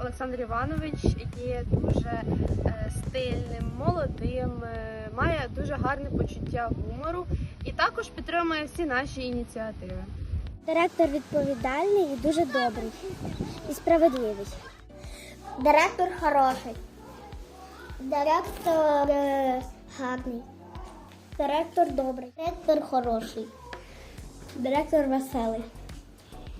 Олександр Іванович є дуже е, стильним, молодим, е, має дуже гарне почуття гумору і також підтримує всі наші ініціативи. Директор відповідальний і дуже добрий і справедливий. Директор хороший. Директор е, гарний. Директор добрий. Директор хороший. Директор веселий.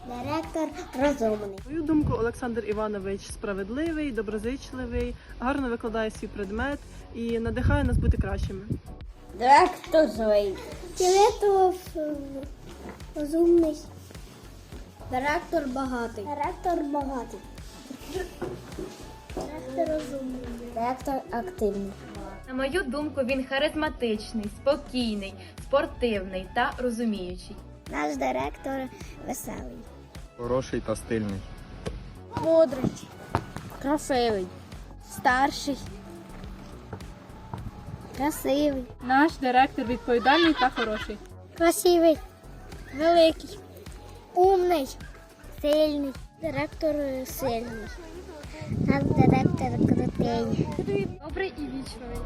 Директор розумний. Мою думку, Олександр Іванович справедливий, доброзичливий, гарно викладає свій предмет і надихає нас бути кращими. Директор злий. Директор е, розумний. Директор багатий. Директор багатий. Директор розумний. Директор активний. На мою думку, він харизматичний, спокійний, спортивний та розуміючий. Наш директор веселий. Хороший та стильний. Мудрий. Красивий. Старший. Красивий. Наш директор відповідальний та хороший. Красивий. Великий. Умний. Сильний. Директор сильний. Наш директор крутий. Добрий і вічливий.